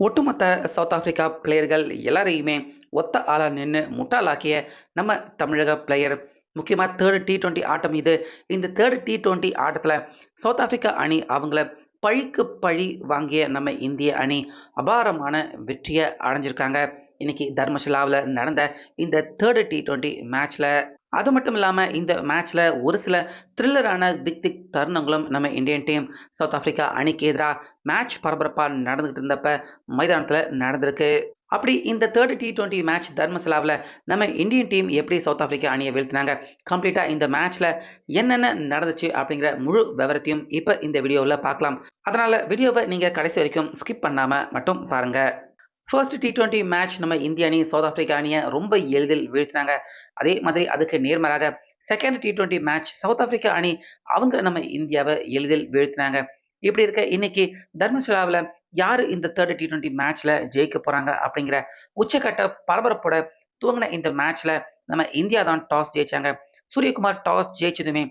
ஒட்டுமொத்த south Africa பிளேயர்கள் எல்லாரையுமே ஒத்த ஆளா நின்று முட்டாளாக்கிய நம்ம தமிழக பிளேயர் முக்கியமாக தேர்டு டி டுவெண்ட்டி ஆட்டம் இது. இந்த தேர்டு டி டுவெண்ட்டி ஆட்டத்தில் சவுத் ஆப்பிரிக்கா அணி அவங்கள பழிக்கு பழி வாங்கிய நம்ம இந்திய அணி அபாரமான வெற்றியை அடைஞ்சிருக்காங்க. இன்னைக்கு தர்மசிலாவில் நடந்த இந்த தேர்டு டி டுவெண்ட்டி மேட்ச்சில் அது மட்டும் இல்லாமல் இந்த மேட்ச்சில் ஒரு சில த்ரில்லரான திக் திக் தருணங்களும் நம்ம இந்தியன் டீம் சவுத் ஆப்பிரிக்கா அணிக்கு எதிராக மேட்ச் பரபரப்பாக நடந்துக்கிட்டு இருந்தப்ப மைதானத்தில் நடந்திருக்கு. அப்படி இந்த தேர்ட் டி டுவெண்ட்டி மேட்ச் தர்மசலாவில் நம்ம இந்தியன் டீம் எப்படி சவுத் ஆஃப்ரிக்கா அணியை வீழ்த்தினாங்க? கம்ப்ளீட்டாக இந்த மேட்ச்சில் என்னென்ன நடந்துச்சு அப்படிங்கிற முழு விவரத்தையும் இப்போ இந்த வீடியோவில் பார்க்கலாம். அதனால் வீடியோவை நீங்கள் கடைசி வரைக்கும் ஸ்கிப் பண்ணாமல் மட்டும் பாருங்கள் ஃபர்ஸ்ட் டி டுவெண்ட்டி மேட்ச் நம்ம இந்திய அணி சவுத் ஆஃப்ரிக்கா அணியை ரொம்ப எளிதில் வீழ்த்தினாங்க. அதே மாதிரி அதுக்கு நேர்மாறாக second T twenty match South Africa அணி அவங்க நம்ம இந்தியாவை எளிதில் வீழ்த்தினாங்க. இப்படி இருக்க? இன்னைக்கு தர்மசாலாவில் யார் இந்த தேர்ட் டி டுவெண்ட்டி மேட்ச்ல ஜெயிக்க போறாங்க அப்படிங்கிற உச்சக்கட்ட பரபரப்போட துவங்கின இந்த மேட்ச்ல நம்ம இந்தியா தான் டாஸ் ஜெயிச்சாங்க. சூரியகுமார் டாஸ் ஜெயிச்சதுமே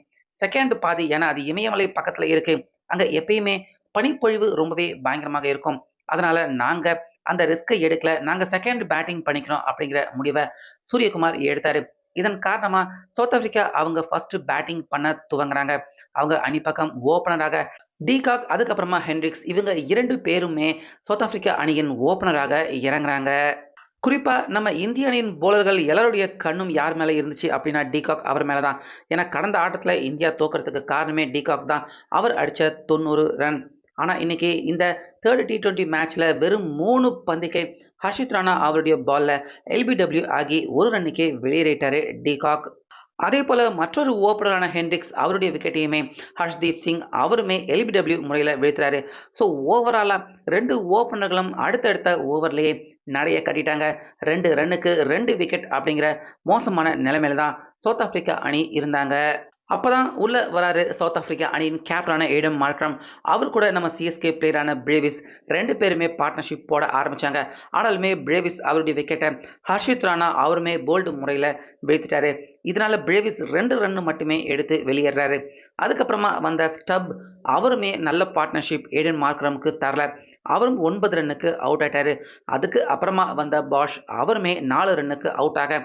செகண்ட் பாதி ஏன்னா அது இமயமலை பக்கத்துல இருக்கு. அங்க எப்பயுமே பனிப்பொழிவு ரொம்பவே பயங்கரமாக இருக்கும். அதனால நாங்க அந்த ரிஸ்கை எடுக்கல. நாங்க செகண்ட் பேட்டிங் பண்ணிக்கிறோம் அப்படிங்கிற முடிவை சூரியகுமார் எடுத்தாரு. இதன் காரணமா சவுத் ஆப்பிரிக்கா அவங்க ஃபர்ஸ்ட் பேட்டிங் பண்ண துவங்குறாங்க. அவங்க அணி பக்கம் ஓபனராக டிகாக் அதுக்கப்புறமா ஹென்ரிக்ஸ். இவங்க இரண்டு பேருமே சவுத் ஆப்பிரிக்கா அணியின் ஓப்பனராக இறங்குறாங்க. குறிப்பாக நம்ம இந்திய அணியின் போலர்கள் எல்லாருடைய கண்ணும் யார் மேலே இருந்துச்சு அப்படின்னா டிகாக் அவர் மேலே தான் ஏன்னா கடந்த ஆட்டத்தில் இந்தியா தோக்கிறதுக்கு காரணமே டிகாக் தான். அவர் அடித்த தொண்ணூறு ரன். ஆனால் இன்னைக்கு இந்த தேர்ட் டி டுவெண்ட்டி மேட்ச்சில் வெறும் மூணு பந்திக்கை ஹர்ஷித் ராணா அவருடைய பாலில் எல்பிடபிள்யூ ஆகி ஒரு ரன்னுக்கே வெளியேறிட்டார் டிகாக். அதே போல மற்றொரு ஓப்பனரான ஹென்ரிக்ஸ் அவருடைய விக்கெட்டையுமே ஹர்ஷ்தீப் சிங் அவருமே எல்பிடபிள்யூ முறையில் வீழ்த்துறாரு. ஸோ ஓவராலாக ரெண்டு ஓப்பனர்களும் அடுத்தடுத்த ஓவர்லேயே நிறைய கட்டிட்டாங்க. ரெண்டு ரன்னுக்கு ரெண்டு விக்கெட் அப்படிங்கிற மோசமான நிலைமையில தான் சவுத் ஆப்பிரிக்கா அணி இருந்தாங்க. அப்போதான் உள்ள வராரு சவுத் ஆப்பிரிக்கா அணியின் கேப்டனான ஏடம் மார்க்ரம் அவர் கூட நம்ம சிஎஸ்கே பிளேயரான பிரேவிஸ் ரெண்டு பேருமே பார்ட்னர்ஷிப் போட ஆரம்பித்தாங்க ஆனாலுமே பிரேவிஸ் அவருடைய விக்கெட்டை ஹர்ஷித் ராணா அவருமே போல்டு முறையில் வீழ்த்திட்டாரு. இதனால் பிரேவிஸ் ரெண்டு ரன்னு மட்டுமே எடுத்து வெளியேறாரு. அதுக்கப்புறமா வந்த ஸ்டப் அவருமே நல்ல பார்ட்னர்ஷிப் ஏடன் மார்க்ரமுக்கு தரல. அவரும் ஒன்பது ரன்னுக்கு அவுட் ஆயிட்டாரு. அதுக்கு அப்புறமா வந்த பாஷ் அவருமே நாலு ரன்னுக்கு அவுட் ஆக.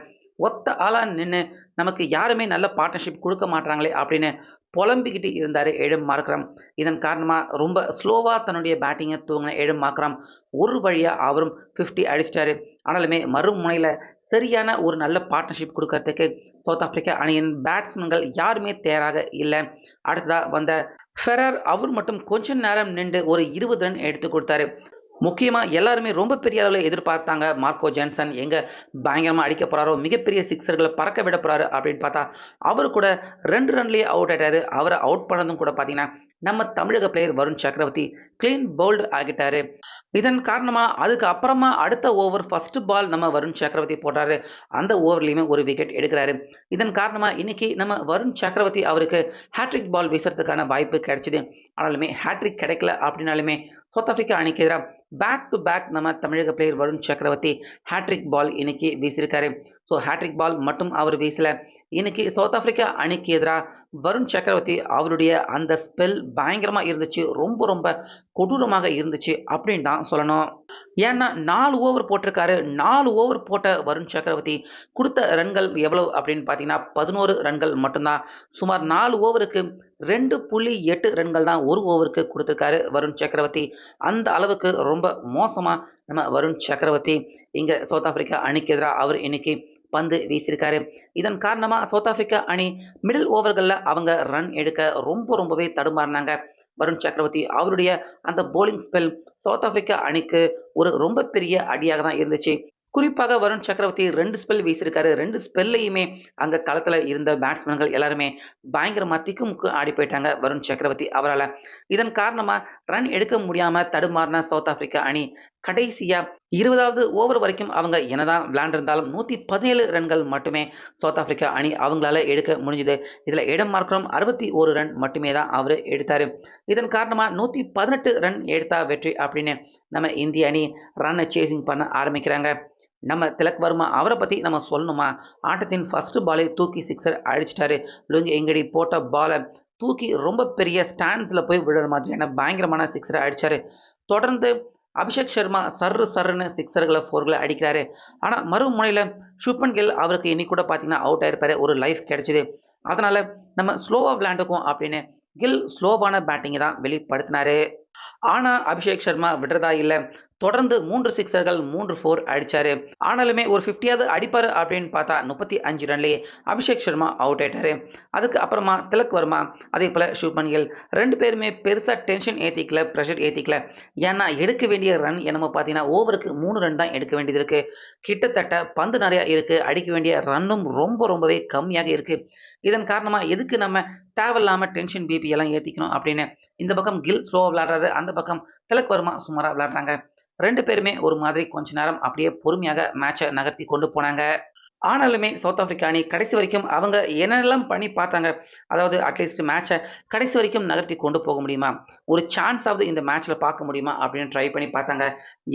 ஒத்த ஆளாக நின்று நமக்கு யாருமே நல்ல பார்ட்னர்ஷிப் கொடுக்க மாட்டாங்களே அப்படின்னு புலம்பிக்கிட்டு இருந்தார் ஏழும் மார்க்ரம் இதன் காரணமாக ரொம்ப ஸ்லோவாக தன்னுடைய பேட்டிங்கை தூங்கின ஏழும் மார்க்ரம் ஒரு வழியாக அவரும் ஃபிஃப்டி அடிச்சிட்டாரு. ஆனாலுமே மறுமுனையில் சரியான ஒரு நல்ல பார்ட்னர்ஷிப் கொடுக்கறதுக்கு சவுத் ஆப்பிரிக்கா அணியின் பேட்ஸ்மேன்கள் யாருமே தயாராக இல்லை. அடுத்ததாக வந்த ஃபெரர் அவர் மட்டும் கொஞ்ச நேரம் நின்று ஒரு இருபது ரன் எடுத்து கொடுத்தாரு. முக்கியமாக எல்லாருமே ரொம்ப பெரிய அளவில் எதிர்பார்த்தாங்க. மார்க்கோ ஜான்சன் எங்கே பயங்கரமாக அடிக்க போகிறாரோ மிகப்பெரிய சிக்ஸர்களை பறக்க விட போகிறாரு அப்படின்னு பார்த்தா அவர் கூட ரெண்டு ரன்லேயே அவுட் ஆயிட்டாரு. அவரை அவுட் பண்ணதும் கூட பார்த்தீங்கன்னா நம்ம தமிழக பிளேயர் வருண் சக்கரவர்த்தி கிளீன் போல்டு ஆகிட்டாரு. இதன் காரணமாக அதுக்கு அப்புறமா அடுத்த ஓவர் ஃபர்ஸ்ட் பால் நம்ம வருண் சக்கரவர்த்தி போடுறாரு. அந்த ஓவர்லேயுமே ஒரு விக்கெட் எடுக்கிறாரு. இதன் காரணமாக இன்னைக்கு நம்ம வருண் சக்கரவர்த்தி அவருக்கு ஹேட்ரிக் பால் வீசுறதுக்கான வாய்ப்பு கிடைச்சிது. ஆனாலுமே ஹேட்ரிக் கிடைக்கல அப்படின்னாலுமே சவுத் ஆஃப்ரிக்கா அணிக்கு எதிராக பேக் டு பேக் நம்ம தமிழக பிளேயர் வருண் சக்கரவர்த்தி ஹேட்ரிக் பால் இன்னைக்கு வீசியிருக்காரு. ஸோ ஹேட்ரிக் பால் மட்டும் அவர் வீசல. இன்னைக்கு சவுத் ஆப்பிரிக்கா அணிக்கு எதிராக வருண் சக்கரவர்த்தி அவருடைய அந்த ஸ்பெல் பயங்கரமாக இருந்துச்சு ரொம்ப ரொம்ப கொடூரமாக இருந்துச்சு அப்படின்னு தான் சொல்லணும். ஏன்னா நாலு ஓவர் போட்டிருக்காரு. நாலு ஓவர் போட்ட வருண் சக்கரவர்த்தி கொடுத்த ரன்கள் எவ்வளவு அப்படின்னு பார்த்தீங்கன்னா பதினோரு ரன்கள் மட்டும்தான். சுமார் நாலு ஓவருக்கு ரெண்டு புள்ளி எட்டு ரன்கள் தான் ஒரு ஓவருக்கு கொடுத்துருக்காரு வருண் சக்கரவர்த்தி. அந்த அளவுக்கு ரொம்ப மோசமாக நம்ம வருண் சக்கரவர்த்தி இங்கே சவுத் ஆப்பிரிக்கா அணிக்கு எதிராக அவர் இன்னைக்கு பந்து வீசியிருக்காரு. இதன் காரணமாக சவுத் ஆப்பிரிக்கா அணி மிடில் ஓவர்களில் அவங்க ரன் எடுக்க ரொம்ப ரொம்பவே தடுமாறினாங்க. வருண் சக்கரவர்த்தி அவருடைய அந்த போலிங் ஸ்பெல் சவுத் ஆப்பிரிக்கா அணிக்கு ஒரு ரொம்ப பெரிய அடியாக தான் இருந்துச்சு. குறிப்பாக வருண் சக்கரவர்த்தி ரெண்டு ஸ்பெல் வீசியிருக்காரு. ரெண்டு ஸ்பெல்லையுமே அங்கே களத்தில் இருந்த பேட்ஸ்மேன்கள் எல்லாருமே பயங்கரமாக திக்குமுக்கு ஆடி போயிட்டாங்க வருண் சக்கரவர்த்தி அவரால். இதன் காரணமாக ரன் எடுக்க முடியாமல் தடுமாறின சவுத் ஆப்பிரிக்கா அணி கடைசியாக இருபதாவது ஓவர் வரைக்கும் அவங்க என்னதான் விளையாண்டிருந்தாலும் நூற்றி பதினேழு ரன்கள் மட்டுமே சவுத் ஆப்பிரிக்கா அணி அவங்களால எடுக்க முடிஞ்சுது. இதில் இடம் மார்க்கரும் அறுபத்தி ஒரு ரன் மட்டுமே தான் அவர் எடுத்தார். இதன் காரணமாக நூற்றி பதினெட்டு ரன் எடுத்தா வெற்றி அப்படின்னு நம்ம இந்திய அணி ரன்னை சேசிங் பண்ண ஆரம்பிக்கிறாங்க. நம்ம திலக் வர்மா அவரை பற்றி நம்ம சொல்லணுமா? ஆட்டத்தின் ஃபர்ஸ்ட் பாலை தூக்கி சிக்ஸர் அடிச்சிட்டாரு. லுங்கி எங்கடி போட்ட பாலை தூக்கி ரொம்ப பெரிய ஸ்டாண்ட்ஸில் போய் விடுற மாதிரியான பயங்கரமான சிக்ஸரை அடித்தார் தொடர்ந்து அபிஷேக் சர்மா சர்ரு சர்ருன்னு சிக்ஸர்களை ஃபோர்களை அடிக்கிறாரு. ஆனால் மறுமுனையில் ஷுப்பன் கில் அவருக்கு இன்னைக்கு கூட பார்த்தீங்கன்னா அவுட் ஆயிருப்பாரு. ஒரு லைஃப் கிடைச்சிது. அதனால் நம்ம ஸ்லோவாக விளையாண்டுக்கும் அப்படின்னு கில் ஸ்லோவான பேட்டிங்கை தான் வெளிப்படுத்தினாரு. ஆனால் அபிஷேக் சர்மா விடுறதா இல்லை. தொடர்ந்து மூன்று சிக்ஸர்கள் மூன்று ஃபோர் அடிச்சாரு. ஆனாலுமே ஒரு ஃபிஃப்டியாவது அடிப்பார் அப்படின்னு பார்த்தா முப்பத்தி அஞ்சு ரன்லேயே அபிஷேக் சர்மா அவுட் ஆயிட்டாரு. அதுக்கு அப்புறமா திலக் வர்மா அதே போல் சுப்மன் கில் ரெண்டு பேருமே பெருசாக டென்ஷன் ஏற்றிக்கல ப்ரெஷர் ஏற்றிக்கல ஏன்னா எடுக்க வேண்டிய ரன் என்னமோ பார்த்தீங்கன்னா ஓவருக்கு மூணு ரன் தான் எடுக்க வேண்டியது இருக்குது கிட்டத்தட்ட பந்து நிறையா இருக்குது அடிக்க வேண்டிய ரன்னும் ரொம்ப ரொம்பவே கம்மியாக இருக்குது இதன் காரணமாக எதுக்கு நம்ம தேவையில்லாமல் டென்ஷன் பிபி எல்லாம் ஏற்றிக்கணும் அப்படின்னு இந்த பக்கம் கில் ஸ்லோவாக விளாடுறாரு அந்த பக்கம் திலக் வர்மா சுமாராக விளாடுறாங்க ரெண்டு பேருமே ஒரு மாதிரி கொஞ்ச நேரம் அப்படியே பொறுமையாக மேட்சை நகர்த்தி கொண்டு போனாங்க. ஆனாலுமே சவுத் ஆப்பிரிக்கா அணி கடைசி வரைக்கும் அவங்க என்னெல்லாம் பண்ணி பார்த்தாங்க அதாவது அட்லீஸ்ட் மேட்சை கடைசி வரைக்கும் நகர்த்தி கொண்டு போக முடியுமா? ஒரு சான்ஸாவது இந்த மேட்ச்சில் பார்க்க முடியுமா? அப்படின்னு ட்ரை பண்ணி பார்த்தாங்க.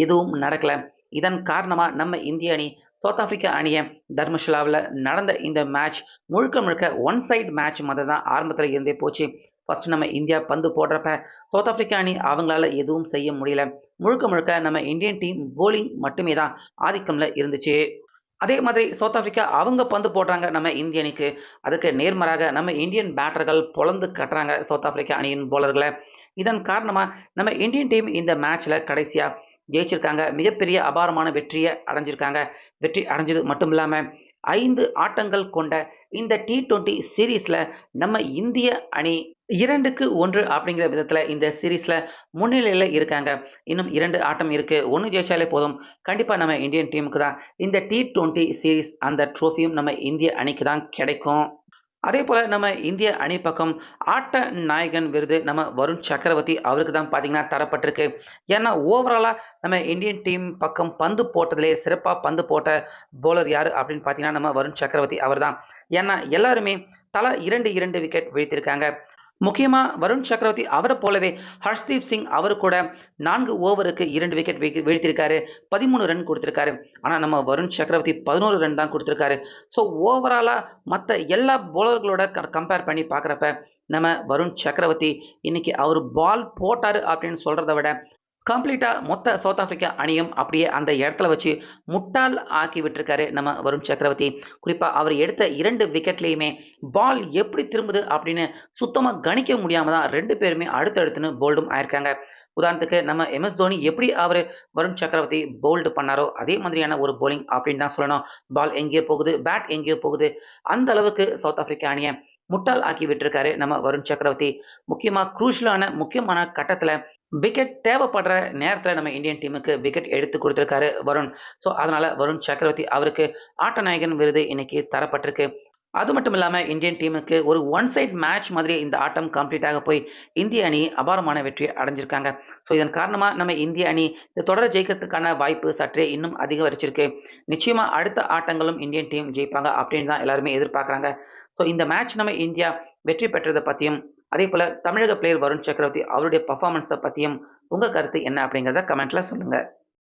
எதுவும் நடக்கலை. இதன் காரணமாக நம்ம இந்திய அணி சவுத் ஆப்பிரிக்கா அணியை தர்மஷிலாவில் நடந்த இந்த மேட்ச் முழுக்க முழுக்க ஒன் சைடு மேட்ச் மாதிரி தான் ஆரம்பத்தில் இருந்தே போச்சு. ஃபஸ்ட்டு நம்ம இந்தியா பந்து போடுறப்ப சவுத் ஆப்பிரிக்கா அணி அவங்களால எதுவும் செய்ய முடியல. முழுக்க முழுக்க நம்ம இந்தியன் டீம் போலிங் மட்டுமே தான் ஆதிக்கம்ல இருந்துச்சு. அதே மாதிரி சவுத் ஆப்பிரிக்கா அவங்க பந்து போடுறாங்க நம்ம இந்திய அணிக்கு. அதுக்கு நேர்மாறாக நம்ம இந்தியன் பேட்டர்கள் பொழந்து கட்டுறாங்க சவுத் ஆப்பிரிக்கா அணியின் போலர்களை இதன் காரணமாக நம்ம இந்தியன் டீம் இந்த மேட்ச்சில் கடைசியாக ஜெயிச்சிருக்காங்க. மிகப்பெரிய அபாரமான வெற்றியை அடைஞ்சிருக்காங்க. வெற்றி அடைஞ்சது மட்டும் இல்லாமல் ஐந்து ஆட்டங்கள் கொண்ட இந்த டி டுவெண்ட்டி சீரீஸில் நம்ம இந்திய அணி இரண்டுக்கு ஒன்று அப்படிங்கிற விதத்தில் இந்த சீரீஸில் முன்னிலையில் இருக்காங்க. இன்னும் இரண்டு ஆட்டம் இருக்குது ஒன்று ஜெயிச்சாலே போதும். கண்டிப்பாக நம்ம இந்தியன் டீமுக்கு தான் இந்த டி ட்வெண்ட்டி சீரீஸ் அந்த ட்ரோஃபியும் நம்ம இந்திய அணிக்கு தான் கிடைக்கும். அதே போல் நம்ம இந்திய அணி பக்கம் ஆட்ட நாயகன் விருது நம்ம வருண் சக்கரவர்த்தி அவருக்கு தான் பார்த்தீங்கன்னா தரப்பட்டிருக்கு. ஏன்னா ஓவராலாக நம்ம இந்தியன் டீம் பக்கம் பந்து போட்டதிலே சிறப்பாக பந்து போட்ட போலர் யார் அப்படின்னு பார்த்தீங்கன்னா நம்ம வருண் சக்கரவர்த்தி அவர் தான் ஏன்னா எல்லாருமே தலா இரண்டு இரண்டு விக்கெட் வீழ்த்திருக்காங்க. முக்கியமாக வருண் சக்கரவர்த்தி அவரை போலவே ஹர்ஷ்தீப் சிங் அவர் கூட நான்கு ஓவருக்கு இரண்டு விக்கெட் வீழ்த்திருக்காரு. பதிமூணு ரன் கொடுத்துருக்காரு. ஆனால் நம்ம வருண் சக்கரவர்த்தி பதினோரு ரன் தான் கொடுத்துருக்காரு. ஸோ ஓவராலாக மற்ற எல்லா பவுலர்களோட கம்பேர் பண்ணி பார்க்குறப்ப நம்ம வருண் சக்கரவர்த்தி இன்னைக்கு அவர் பால் போட்டார் அப்படின்னு சொல்கிறத விட கம்ப்ளீட்டாக மொத்த சவுத் ஆஃப்ரிக்கா அணியும் அப்படியே அந்த இடத்துல வச்சு முட்டால் ஆக்கி விட்டுருக்காரு நம்ம வருண் சக்கரவர்த்தி. குறிப்பாக அவர் எடுத்த இரண்டு விக்கெட்லேயுமே பால் எப்படி திரும்புது அப்படின்னு சுத்தமாக கணிக்க முடியாமல் தான் ரெண்டு பேருமே அடுத்தடுத்துன்னு போல்டும் ஆயிருக்காங்க. உதாரணத்துக்கு நம்ம எம்எஸ் தோனி எப்படி அவர் வருண் சக்கரவர்த்தி போல்டு பண்ணாரோ அதே மாதிரியான ஒரு போலிங் அப்படின்னு தான் சொல்லணும். பால் எங்கேயோ போகுது பேட் எங்கேயோ போகுது. அந்த அளவுக்கு சவுத் ஆஃப்ரிக்கா அணியை முட்டால் ஆக்கி விட்டுருக்காரு நம்ம வருண் சக்கரவர்த்தி. முக்கியமாக குரூஷலான முக்கியமான கட்டத்தில் விக்கெட் தேவைப்படுற நேரத்தில் நம்ம இந்தியன் டீமுக்கு விக்கெட் எடுத்து கொடுத்துருக்காரு வருண். ஸோ அதனால் வருண் சக்கரவர்த்தி அவருக்கு ஆட்டநாயகன் விருது இன்னைக்கு தரப்பட்டிருக்கு. அது மட்டும் இல்லாமல் இந்தியன் டீமுக்கு ஒரு ஒன் சைட் மேட்ச் மாதிரி இந்த ஆட்டம் கம்ப்ளீட்டாக போய் இந்திய அணி அபாரமான வெற்றி அடைஞ்சிருக்காங்க. ஸோ இதன் காரணமாக நம்ம இந்திய அணி இந்த தொடரை ஜெயிக்கிறதுக்கான வாய்ப்பு சற்றே இன்னும் அதிகரிச்சிருக்கு. நிச்சயமாக அடுத்த ஆட்டங்களும் இந்தியன் டீம் ஜெயிப்பாங்க அப்படின்னு தான் எல்லாருமே எதிர்பார்க்குறாங்க. ஸோ இந்த மேட்ச் நம்ம இந்தியா வெற்றி பெற்றதை பற்றியும் அதே போல் தமிழக பிளேயர் வருண் சக்கரவர்த்தி அவருடைய பர்ஃபார்மன்ஸை பற்றியும் உங்கள் கருத்து என்ன அப்படிங்கிறத கமெண்ட்டில் சொல்லுங்கள்